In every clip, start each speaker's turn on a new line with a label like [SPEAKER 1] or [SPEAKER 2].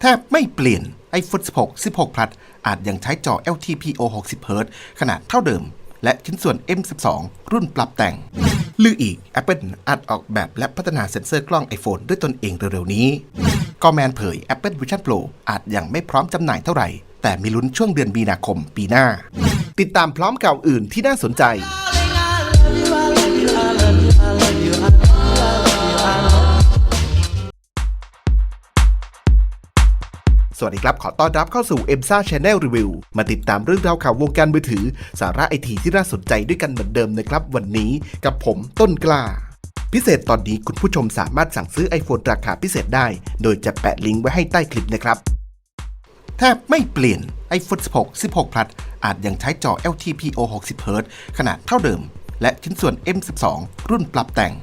[SPEAKER 1] แทบไม่เปลี่ยน iPhone 16 16 Plus อาจยังใช้จอ LTPO 60 Hz ขนาดเท่าเดิม และชิ้นส่วน M12 รุ่นปรับแต่ง ลืออีก Apple อาจออกแบบและพัฒนาเซ็นเซอร์กล้อง iPhone ด้วยตนเองเร็วๆนี้ก็แมนเผย Apple Vision Pro อาจยังไม่พร้อมจำหน่ายเท่าไหร่ แต่มีลุ้นช่วงเดือนมีนาคมปีหน้า ติดตามพร้อมข่าวอื่นที่น่าสนใจ สวัสดีครับ ขอต้อนรับเข้าสู่ e m s a Channel Review มาติดตามเรื่องราวข่าววงการมือถือ สาระไอทีที่น่าสนใจด้วยกันเหมือนเดิมนะครับ วันนี้กับผมต้นกล้า พิเศษตอนนี้คุณผู้ชมสามารถสั่งซื้อ iPhone ราคาพิเศษได้ โดยจะแปะลิงก์ไว้ให้ใต้คลิปนะครับแทบไม่เปลี่ยน iPhone 16 16 Plus อาจยังใช้จอ LTPO 60 Hz ขนาดเท่าเดิม และชิ้นส่วน M12 รุ่นปรับแต่ง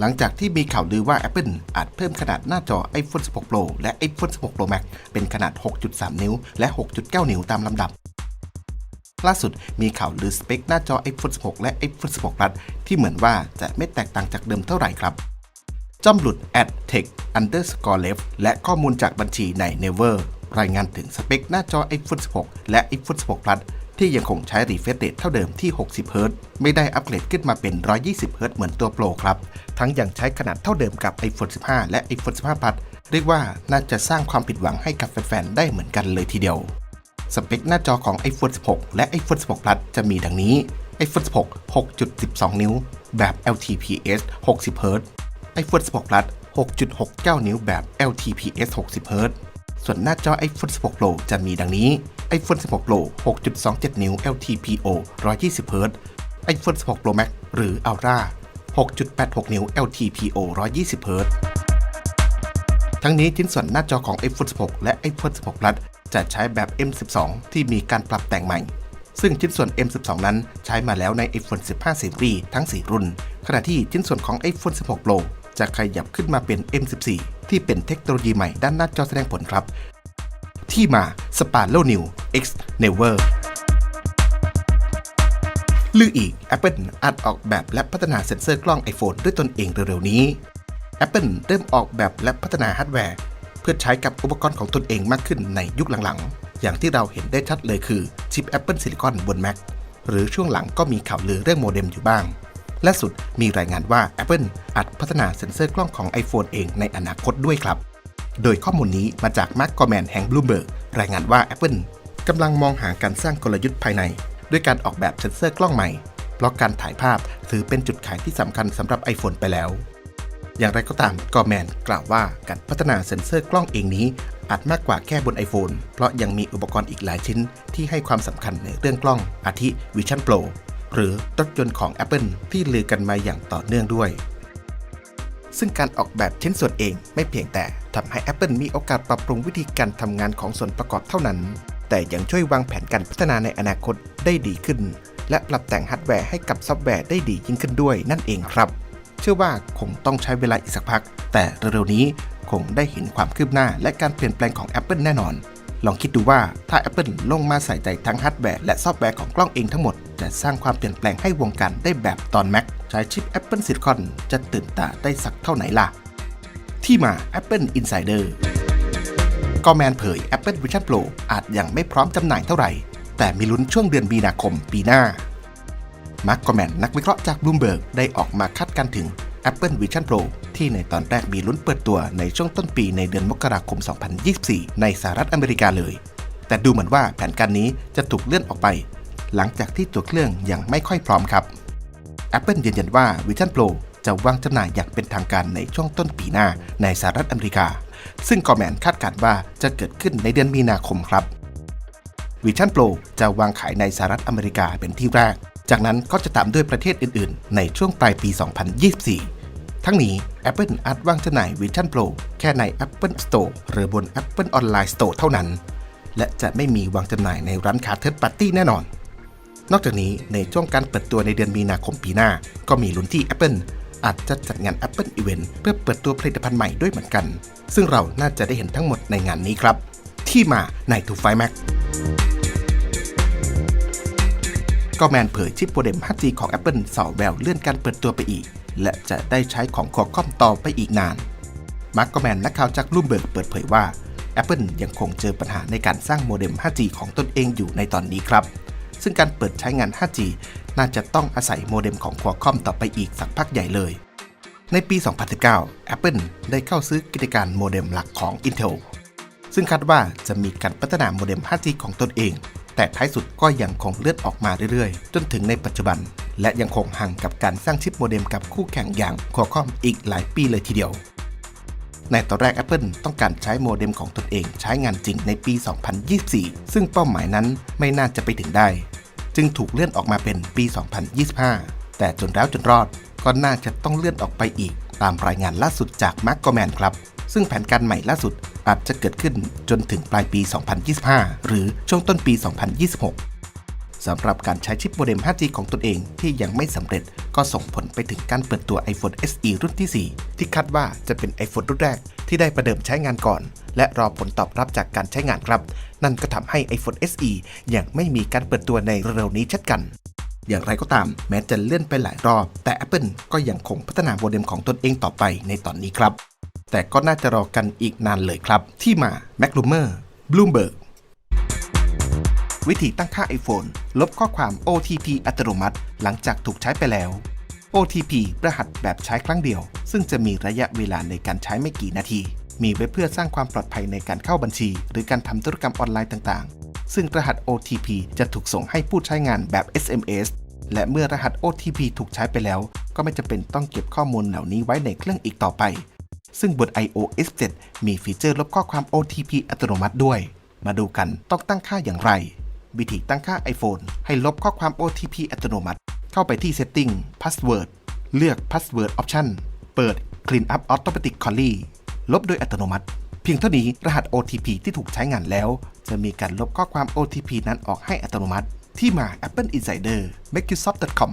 [SPEAKER 1] หลังจากที่มีข่าวลือว่า Apple อาจเพิ่มขนาดหน้าจอ iPhone 16 Pro และ iPhone 16 Pro Max เป็นขนาด 6.3 นิ้ว และ 6.9 นิ้วตามลำดับ ล่าสุดมีข่าวลือสเปคหน้าจอ iPhone 16 และ iPhone 16 Plus ที่เหมือนว่าจะไม่แตกต่างจากเดิมเท่าไหร่ครับจอมหลุด at tech underscore left และข้อมูลจากบัญชีใน Never รายงานถึงสเปคหน้าจอ iPhone 16 และ iPhone 16 Plus ที่ยังคงใช้ refresh rate เท่าเดิมที่ 60 Hz ไม่ได้อัปเกรดขึ้นมาเป็น 120 Hz เหมือนตัว Pro ครับ ทั้งยังใช้ขนาดเท่าเดิมกับ iPhone 15 และ iPhone 15 Plus เรียกว่าน่าจะสร้างความผิดหวังให้กับแฟนๆ ได้เหมือนกันเลยทีเดียว สเปคหน้าจอของ iPhone 16 และ iPhone 16 Plus จะมีดังนี้ iPhone 16 6.12 นิ้ว แบบ LTPS 60 Hz iPhone 16 Plus 6.69 นิ้วแบบ LTPS 60 Hz ส่วนหน้าจอ iPhone 16 Pro จะมีดังนี้ iPhone 16 Pro 6.27 นิ้ว LTPO 120 Hz iPhone 16 Pro Max หรือ Ultra 6.86 นิ้ว LTPO 120 Hz ทั้งนี้ชิ้นส่วนหน้าจอของ iPhone 16 และ iPhone 16 Plus จะใช้แบบ M12 ที่มีการปรับแต่งใหม่ ซึ่งชิ้นส่วน M12 นั้นใช้มาแล้วใน iPhone 15 Series ทั้ง 4 รุ่น ขณะที่ชิ้นส่วนของ iPhone 16 Pro จะขยับขึ้นมาเป็น M14 ที่เป็นเทคโนโลยีใหม่ด้านหน้าจอแสดงผลครับ ที่มา s p a r o New X Never ลืออีก Apple อาจออกแบบและพัฒนาเซ็นเซอร์กล้อง iPhone ด้วยตนเองเร็วๆนี้ Apple เริ่มออกแบบและพัฒนาฮาร์ดแวร์ เพื่อใช้กับอุปกรณ์ของตนเองมากขึ้นในยุคหลังๆ อย่างที่เราเห็นได้ชัดเลยคือชิป Apple Silicon บน Mac หรือช่วงหลังก็มีข่าวลือเรื่องโมเด็มอยู่บ้าง และสุดมีรายงานว่า Apple อาจพัฒนาเซ็นเซอร์กล้องของ iPhone เองในอนาคตด้วยครับ โดยข้อมูลนี้มาจากมาร์กกอแมนแห่ง Bloomberg รายงานว่า Apple กำลังมองหาการสร้างกลยุทธ์ภายใน ด้วยการออกแบบเซ็นเซอร์กล้องใหม่ เพราะการถ่ายภาพถือเป็นจุดขายที่สำคัญสำหรับ iPhone ไปแล้ว อย่างไรก็ตามกอแมนกล่าวว่าการพัฒนาเซ็นเซอร์กล้องเองนี้อาจมากกว่าแค่บน iPhone เพราะยังมีอุปกรณ์อีกหลายชิ้นที่ให้ความสำคัญในเรื่องกล้อง อาทิ Vision Pro หรือรถยนต์ของ Apple ที่ลือกันมาอย่างต่อเนื่องด้วย ซึ่งการออกแบบชิ้นส่วนเองไม่เพียงแต่ทำให้ Apple มีโอกาสปรับปรุงวิธีการทำงานของส่วนประกอบเท่านั้น แต่ยังช่วยวางแผนการพัฒนาในอนาคตได้ดีขึ้น และปรับแต่งฮาร์ดแวร์ให้กับซอฟต์แวร์ได้ดียิ่งขึ้นด้วยนั่นเองครับ เชื่อว่าคงต้องใช้เวลาอีกสักพัก แต่เร็วๆนี้คงได้เห็นความคืบหน้าและการเปลี่ยนแปลงของ Apple แน่นอน ลองคิดดูว่าถ้า Apple ลงมาใส่ใจทั้งฮาร์ดแวร์และซอฟต์แวร์ของกล้องเองทั้งหมด จะสร้างความเปลี่ยนแปลงให้วงการได้แบบตอน Mac ใช้ชิป Apple Silicon จะตื่นตาได้สักเท่าไหนล่ะ ที่มา Apple Insider ก็แมนเผย Apple Vision Pro อาจยังไม่พร้อมจำหน่ายเท่าไหร่ แต่มีลุ้นช่วงเดือนมีนาคมปีหน้ามาร์กกอแมนนักวิเคราะห์จาก Bloomberg ได้ออกมาคาดการณ์ถึง Apple Vision Pro ที่ในตอนแรกมีลุ้นเปิดตัวในช่วงต้นปีในเดือนมกราคม 2024 ในสหรัฐอเมริกาเลย แต่ดูเหมือนว่าแผนการนี้จะถูกเลื่อนออกไป หลังจากที่ตัวเครื่องยังไม่ค่อยพร้อมครับ Apple ยืนยันว่า Vision Pro จะวางจำหน่ายอย่างเป็นทางการในช่วงต้นปีหน้าในสหรัฐอเมริกา ซึ่งกอแมนคาดการณ์ว่าจะเกิดขึ้นในเดือนมีนาคมครับ Vision Pro จะวางขายในสหรัฐอเมริกาเป็นที่แรก จากนั้นก็จะตามด้วยประเทศอื่น ๆ ในช่วงปลายปี 2024 ทั้งนี้ Apple อาจวางจำหน่าย Vision Pro แค่ใน Apple Store หรือบน Apple Online Store เท่านั้น และจะไม่มีวางจำหน่ายในร้านค้า Third Party แน่นอน นอกจากนี้ในช่วงการเปิดตัวในเดือนมีนาคมปีหน้า ก็มีลุ้นที่ Apple อาจจะจัดงาน Apple Event เพื่อเปิดตัวผลิตภัณฑ์ใหม่ด้วยเหมือนกัน ซึ่งเราน่าจะได้เห็นทั้งหมดในงานนี้ครับ ที่มาใน To f i Mac ก็แมนเผยชิปโปรเดม 5G ของ Apple สอแววเลื่อนการเปิดตัวไปอีก และจะได้ใช้ของคอคอมต่อไปอีกนาน มาร์กก็แมนนักข่าวจากลูมเบิร์กเปิดเผยว่า Apple ยังคงเจอปัญหาในการสร้างโมเด็ม 5G ของตนเองอยู่ในตอนนี้ครับ ซึ่งการเปิดใช้งาน 5G น่าจะต้องอาศัยโมเด็มของ Qualcomm ต่อไปอีกสักพักใหญ่เลย ในปี 2019 Apple ได้เข้าซื้อกิจการโมเด็มหลักของ Intel ซึ่งคาดว่าจะมีการพัฒนาโมเด็ม 5G ของตนเอง แต่ท้ายสุดก็ยังคงเลื่อนออกมาเรื่อยๆ จนถึงในปัจจุบัน และยังคงห่างกับการสร้างชิปโมเด็มกับคู่แข่งอย่าง Qualcomm อีกหลายปีเลยทีเดียว ในตอนแรก Apple ต้องการใช้โมเด็มของตนเองใช้งานจริงในปี 2024 ซึ่งเป้าหมายนั้นไม่น่าจะไปถึงได้ จึงถูกเลื่อนออกมาเป็นปี 2025 แต่จนแล้วจนรอดก็น่าจะต้องเลื่อนออกไปอีก ตามรายงานล่าสุดจาก m a r k o m a n ครับ ซึ่งแผนการใหม่ล่าสุดอาจจะเกิดขึ้นจนถึงปลายปี 2025 หรือช่วงต้นปี 2026 สำหรับการใช้ชิปโมเด็ม 5G ของตนเองที่ยังไม่สำเร็จ ก็ส่งผลไปถึงการเปิดตัว iPhone SE รุ่นที่ 4 ที่คาดว่าจะเป็น iPhone รุ่นแรกที่ได้ประเดิมใช้งานก่อน และรอผลตอบรับจากการใช้งานครับ นั่นก็ทำให้ iPhone SE ยังไม่มีการเปิดตัวในเร็วนี้เช่นกันอย่างไรก็ตามแม้จะเลื่อนไปหลายรอบ แต่ Apple ก็ยังคงพัฒนาโมเด็มของตนเองต่อไปในตอนนี้ครับ แต่ก็น่าจะรอกันอีกนานเลยครับ ที่มา m a c r u m o r Bloomberg วิธีตั้งค่า iPhone ลบข้อความ OTP อัตโนมัติ หลังจากถูกใช้ไปแล้ว OTP รหัสแบบใช้ครั้งเดียว ซึ่งจะมีระยะเวลาในการใช้ไม่กี่นาที มีไว้เพื่อสร้างความปลอดภัยในการเข้าบัญชี หรือการทำธุรกรรมออนไลน์ต่างๆ ซึ่งรหัส OTP จะถูกส่งให้ผู้ใช้งานแบบ SMS และเมื่อรหัส OTP ถูกใช้ไปแล้ว ก็ไม่จำเป็นต้องเก็บข้อมูลเหล่านี้ไว้ในเครื่องอีกต่อไป ซึ่งบน iOS 7 มีฟีเจอร์ลบข้อความ OTP อัตโนมัติด้วย มาดูกันต้องตั้งค่าอย่างไร วิธีตั้งค่า iPhone ให้ลบข้อความ OTP อัตโนมัติ เข้าไปที่ Setting Password เลือก Password Option เปิด Clean Up Automatic c a l l i ลบโดยอัตโนมัติ เพียงเท่านี้รหัส OTP ที่ถูกใช้งานแล้ว จะมีการลบข้อความ OTP นั้นออกให้อัตโนมัติ ที่มา Apple Insider Microsoft.com